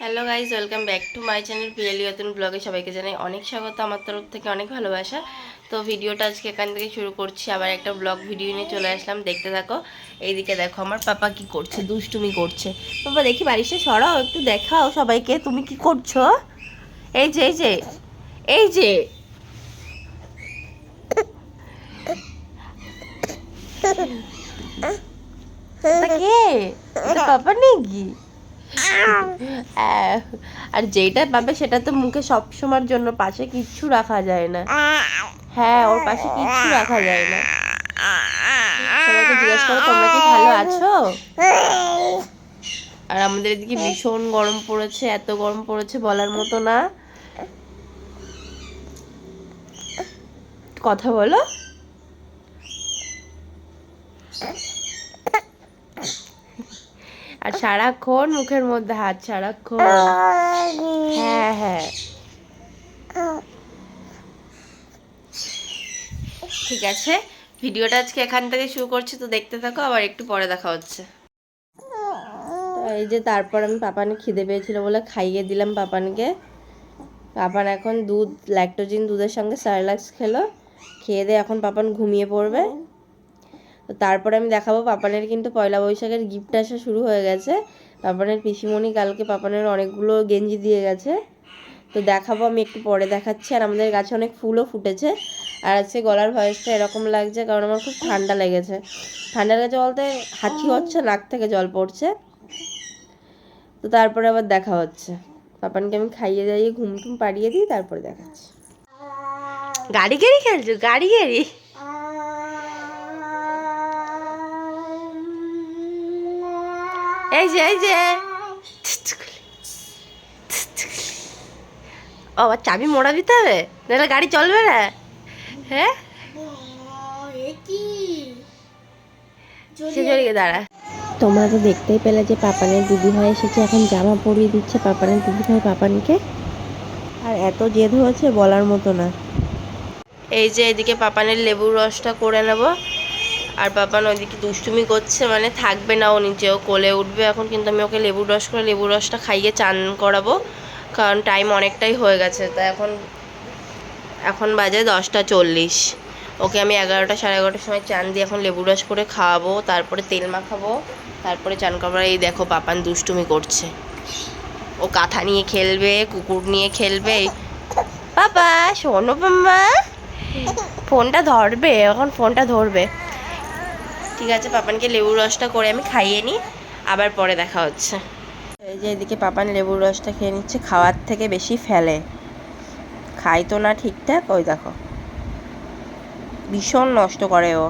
Hello guys welcome back to my channel পিএলিয়তন ব্লগে সবাইকে জানাই অনেক স্বাগত আমার তরফ থেকে অনেক ভালোবাসা। তো ভিডিওটা আজকে এখান থেকে শুরু করছি আবার একটা ব্লগ ভিডিও নিয়ে চলে আসলাম দেখতে থাকো। এইদিকে দেখো আমার পাপা কি করছে দুষ্টুমি করছে। বাবা দেখি বাড়িতে সরাও একটু দেখাও সবাইকে তুমি কি করছ? এই যে এই যে এই যে। কে? পাপা নেই আহ, আর যেটা পাবে সেটা তো মুখে সব সময়ের জন্য পাশে কিচ্ছু রাখা যায় না। হ্যাঁ ওর পাশে কিচ্ছু রাখা যায় না। তোমরা কি ভালো আছো? আর আমাদের এদিকে ভীষণ গরম পড়েছে, এত গরম পড়েছে বলার মতো না। কথা বলো। সারাক্ষণ মুখের মধ্যে হাত সারাক্ষণ। হ্যাঁ হ্যাঁ। ঠিক আছে, ভিডিওটা আজকে এখান থেকে শুরু করছি, তো দেখতে থাকো, আবার একটু পরে দেখা হচ্ছে। এই যে তারপর আমি পাপানে খিদে পেয়েছিল বলে খাইয়ে দিলাম পাপানকে। পাপান এখন দুধ ল্যাকটোজিন দুধের সঙ্গে সারলাক্স খেলো, খেয়ে দিয়ে এখন পাপান ঘুমিয়ে পড়বে। তো তারপরে আমি দেখাবো পাপানের কিন্তু পয়লা বৈশাখের গিফট আসা শুরু হয়ে গেছে। পাপানের পিসিমণি কালকে পাপানের অনেকগুলো গেঞ্জি দিয়ে গেছে। তো দেখাবো, আমি একটু পরে দেখাচ্ছি। আর আমাদের গাছে অনেক ফুলও ফুটেছে। আর আজকে গলার ভয়েসটা এরকম লাগছে, কারণ আমার খুব ঠান্ডা লেগেছে। ঠান্ডা লেগেছে বলতে হাঁচি হচ্ছে, নাক থেকে জল পড়ছে। তো তারপরে আবার দেখা হচ্ছে। পাপানকে আমি খাইয়ে দাইয়ে ঘুম টুম পাড়িয়ে দিই, তারপরে দেখাচ্ছি। গাড়ি গেড়ি খেলছো? গাড়ি গেড়ি? এই যে এই যে। ও আবার চাবি মোড়া দিতে হবে? নাহলে গাড়ি চলবে না। হ্যাঁ? দাঁড়া। তোমরা তো দেখতেই পেলে যে পাপানের দিদিভাই এসেছে এখন জামা পরিয়ে দিচ্ছে পাপানের দিদিভাই পাপানকে। আর এত জেদ হয়েছে বলার মতো না। এই যে এদিকে পাপানের লেবুর রসটা করে নেব। আর পাপান ওইদিকে দুষ্টুমি করছে মানে থাকবে না ও নিচেও কোলে উঠবে এখন, কিন্তু আমি ওকে লেবুর রস করে, লেবুর রসটা খাইয়ে চান করাবো, কারণ টাইম অনেকটাই হয়ে গেছে, তা এখন এখন বাজে দশটা চল্লিশ। ওকে আমি এগারোটা, সাড়ে এগারোটার সময় চান দিয়ে এখন লেবু রস করে খাওয়াবো, তারপরে তেল মাখাবো, তারপরে চান করব এই দেখো পাপান দুষ্টুমি করছে। ও কাঁথা নিয়ে খেলবে, কুকুর নিয়ে খেলবে বাবা, শোনো বাম্মা ফোনটা ধরবে, এখন ফোনটা ধরবে। ঠিক আছে পাপানকে লেবুর রসটা করে আমি খাইয়ে নিই আবার পরে দেখা হচ্ছে। এই যে এদিকে পাপান লেবুর রসটা খেয়ে নিচ্ছে খাওয়ার থেকে বেশি ফেলে। খাই তো না ঠিকঠাক ওই দেখো। ভীষণ নষ্ট করে ও।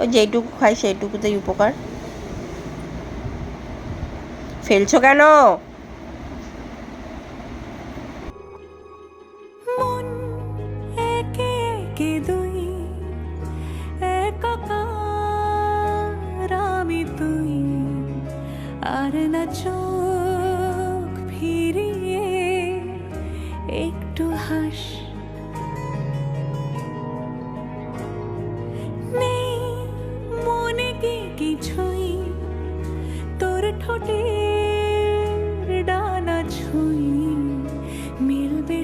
ওই যেইটুকু খাই সেইটুকুতেই উপকার। ফেলছো কেন? মন একে একে চোখ ফিরিয়ে একটু হাস। নেই মনে কি কিছুই তোর ঠোঁটের ডানা ছুঁই মিলবে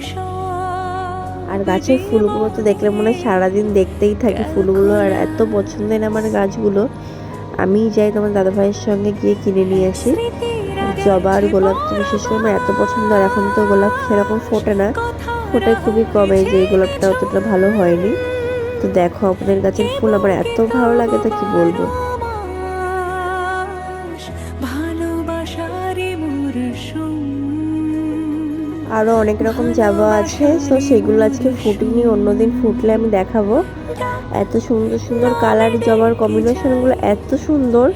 আর গাছের ফুলগুলো তো দেখলে মনে হয় সারাদিন দেখতেই থাকি ফুলগুলো আর এত পছন্দের আমার গাছগুলো আমি যাই তোমার দাদা ভাইয়ের সঙ্গে গিয়ে কিনে নিয়ে আসি। জবা আর গোলাপ বিশেষ করে আমার এত পছন্দ, আর এখন তো গোলাপ সেরকম ফোটে না। ফোটে খুবই কমে যে গোলাপটা অতটা ভালো হয়নি। তো দেখো আপনাদের গাছের ফুল আমার এত ভালো লাগে, তো কি বলব? আরও অনেক রকম জবা আছে, তো সেগুলো আজকে ফুটিনি, অন্যদিন ফুটলে আমি দেখাবো। এত সুন্দর সুন্দর কালার জবার কম্বিনেশনগুলো এত সুন্দর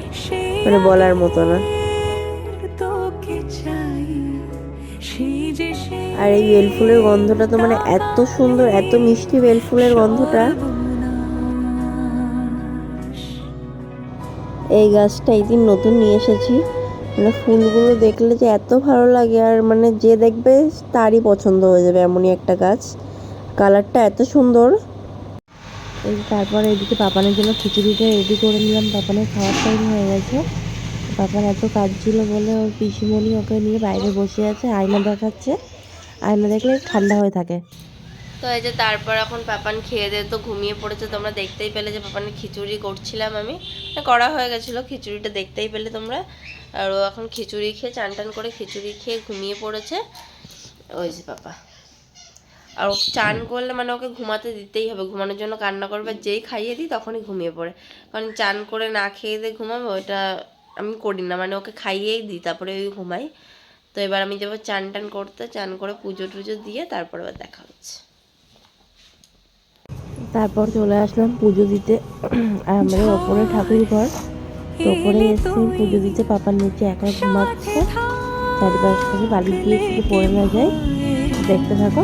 মানে বলার মতো না। আর এই বেল ফুলের গন্ধটা তো মানে এত সুন্দর, এত মিষ্টি বেল ফুলের গন্ধটা। এই গাছটা এই দিন নতুন নিয়ে এসেছি। মানে ফুলগুলো দেখলে যে এত ভালো লাগে, আর মানে যে দেখবে তারই পছন্দ হয়ে যাবে এমনই একটা গাছ। কালারটা এত সুন্দর। এই তারপর এদিকে পাপানের জন্য খিচুড়িটা রেডি করে নিলাম। পাপানের খাওয়ার টাইম হয়ে গেছে। পাপার এত কাজ ছিল বলে ওর পিসিমণি ওকে নিয়ে বাইরে বসে আছে, আয়না দেখাচ্ছে। আয়না দেখলে ঠান্ডা হয়ে থাকে। তো এই যে তারপর এখন পাপান খেয়ে দিয়ে তো ঘুমিয়ে পড়েছে, তোমরা দেখতেই পেলে যে পাপানের খিচুড়ি করছিলাম আমি। মানে করা হয়ে গেছিল, খিচুড়িটা দেখতেই পেলে তোমরা। আর ও এখন খিচুড়ি খেয়ে, চান টান করে খিচুড়ি খেয়ে ঘুমিয়ে পড়েছে। ওই যে পাপা। আর ও চান করলে মানে ওকে ঘুমাতে দিতেই হবে, ঘুমানোর জন্য কান্না করবে, যেই খাইয়ে দিই তখনই ঘুমিয়ে পড়ে। কারণ চান করে না খেয়ে দিয়ে ঘুমাবে, ওইটা আমি করি না মানে ওকে খাইয়েই দিই, তারপরে ওই ঘুমাই। তো এবার আমি যাব চান টান করতে, চান করে পুজো টুজো দিয়ে তারপর আবার দেখা হচ্ছে। তারপর চলে আসলাম পুজো দিতে। আর আমাদের ওপরে ঠাকুর ঘর ওপরে এসে পুজো দিতে পাপার নিচে একা ঘুমাচ্ছে। চারিপাশ থেকে বালি দিয়ে কিছু পড়ে না যায়। দেখতে থাকো।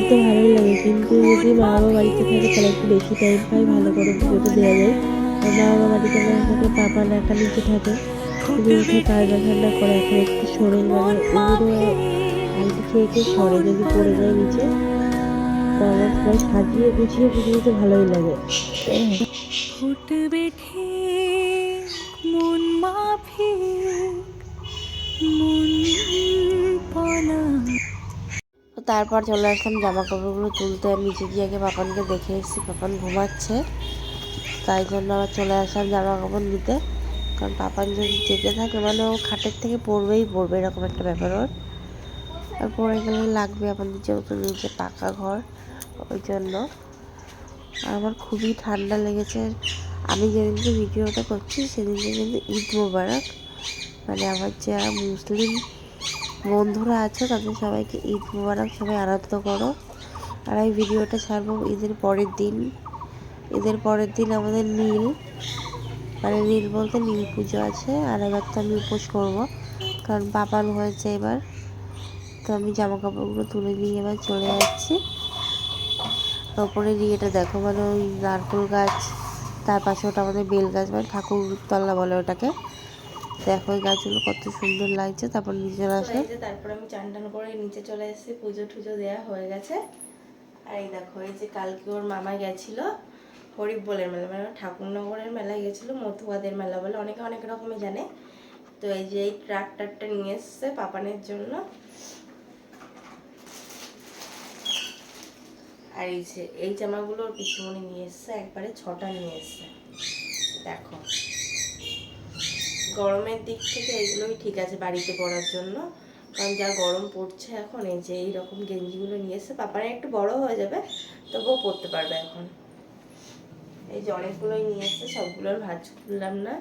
পুজো ভালোই লাগে, কিন্তু যদি মা বাবা বাড়িতে থাকে, তাহলে একটু বেশি টাইম পাই, ভালো করে পুজোটা দেওয়া যায়। আর মা বাবা বাড়িতে না থাকলে পাপা একা নিচে থাকে। শুধু উঠে কাজা ঠান্ডা করে, এখন একটু সরে মানে উড়ে হালকা খেয়ে খেয়ে সরে যদি পড়ে যায় নিচে, তো আমার সবাই সাজিয়ে গুছিয়ে পুজো দিতে ভালোই লাগে। মন মাফিক, মন তো তারপর চলে আসলাম জামা কাপড়গুলো তুলতে নিচে গিয়ে আগে পাপানকে দেখে এসেছি, পাপান ঘুমাচ্ছে। তাই জন্য আবার চলে আসলাম জামা কাপড় নিতে। কারণ পাপান যদি জেগে থাকে মানে ও খাটের থেকে পড়বেই পড়বে, এরকম একটা ব্যাপার ওর। আর পড়ে গেলে লাগবে আমাদের যেহেতু নিচে পাকা ঘর, ওই জন্য। আমার খুবই ঠান্ডা লেগেছে। আমি যেদিনকে ভিডিওটা করছি, সেদিনকে কিন্তু ঈদ মোবারক। মানে আমার যারা মুসলিম বন্ধুরা আছে, তাদের সবাইকে ঈদ মোবারক, সবাই আনন্দ করো। আর এই ভিডিওটা ছাড়বো ঈদের পরের দিন। ঈদের পরের দিন আমাদের নীল মানে নীল বলতে নীল পুজো আছে, আর এবার তো আমি উপোস করব, কারণ পাপান হয়েছে এবার। তো আমি জামা কাপড়গুলো তুলে নিয়ে এবার চলে যাচ্ছি। ওপরে দিয়েটা দেখো মানে ওই নারকোল গাছ, তার পাশে ওটা আমাদের বেল গাছ মানে ঠাকুরতলা বলে ওটাকে। দেখো ওই গাছগুলো কত সুন্দর লাগছে তারপর নিচে আসলাম তারপর আমি চান টান করে নিচে চলে এসেছি পুজো টুজো দেওয়া হয়ে গেছে। আর এই দেখো এই যে কালকে ওর মামা গেছিল হরিপ বলের মেলা মানে ঠাকুরনগরের মেলায় গেছিল মথুয়াদের মেলা বলে অনেকে অনেক রকমই জানে। তো এই যে এই ট্রাক্টরটা নিয়ে এসছে পাপানের জন্য। আর এই যে এই জামাগুলো ওর পিসিমণি নিয়ে এসছে একবারে ছটা নিয়ে এসছে। দেখো। গরমের দিক থেকে এইগুলোই ঠিক আছে বাড়িতে পরার জন্য। কারণ যা গরম পড়ছে এখন, এই যে এইরকম গেঞ্জিগুলো নিয়ে এসছে পাপারা একটু বড় হয়ে যাবে, তবুও পরতে পারবে এখন। এই যে অনেকগুলোই নিয়ে এসছে, সবগুলোর ভাজ খুললাম না।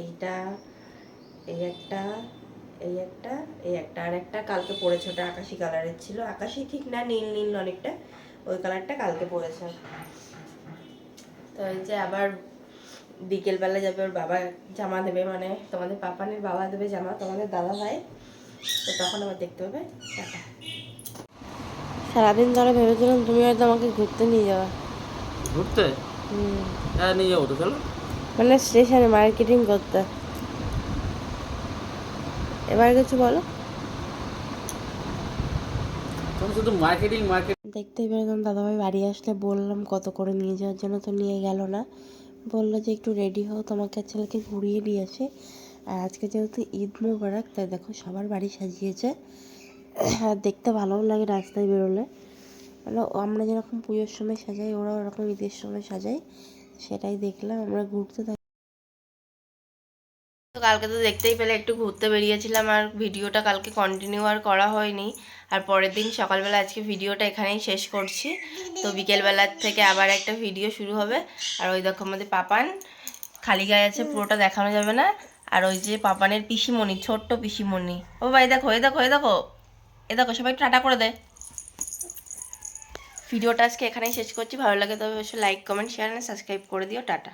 এইটা, এই একটা এই একটা এই একটা, আর একটা কালকে পড়েছে, ওটা আকাশি কালারের ছিল। আকাশি ঠিক না, নীল নীল অনেকটা। ওই কালারটা কালকে পড়েছে। তো এই যে আবার বিকেলবেলা যাবে ওর বাবা জামা দেবে মানে তোমাদের পাপানের বাবা দেবে জামা তোমাদের দাদা ভাই। তো তখন আবার দেখতে হবে সারাদিন ধরে ভেবেছিলাম তুমি হয়তো আমাকে ঘুরতে নিয়ে যাওয়া ঘুরতে? হ্যাঁ নিয়ে যাব তো চলো। মানে স্টেশনে মার্কেটিং করতে। এবার কিছু বলো। তুমি শুধু মার্কেটিং মার্কেট। দেখতেই পেলাম দাদাভাই বাড়ি আসলে বললাম কত করে নিয়ে যাওয়ার জন্য তো নিয়ে গেল না। বলল যে একটু রেডি হও, তোমাকে ছেলেকে ঘুরিয়ে নিয়ে আসে। আর আজকে যেহেতু ঈদ মোবারক, তাই দেখো সবার বাড়ি সাজিয়েছে। আর দেখতে ভালোও লাগে রাস্তায় বেরোলে। মানে আমরা যেরকম পুজোর সময় সাজাই, ওরাও ওরকম ঈদের সময় সাজাই সেটাই দেখলাম, আমরা ঘুরতে থাকি। তো কালকে তো দেখতেই পেলে, একটু ঘুরতে বেরিয়েছিলাম আর ভিডিওটা কালকে কন্টিনিউ আর করা হয়নি। আর পরের দিন সকালবেলা আজকে ভিডিওটা এখানেই শেষ করছি। তো বিকেলবেলার থেকে আবার একটা ভিডিও শুরু হবে। আর ওই দেখো আমাদের পাপান খালি গায়ে আছে, পুরোটা দেখানো যাবে না। আর ওই যে পাপানের পিসিমণি, ছোট্ট পিসিমণি। ও ভাই দেখো, এ দেখো এ দেখো। এ দেখো, সবাই টাটা করে দেয় ভিডিওটা আজকে এখানেই শেষ করছি। ভালো লাগে তবে অবশ্যই লাইক কমেন্ট শেয়ার আর সাবস্ক্রাইব করে দিও। টাটা।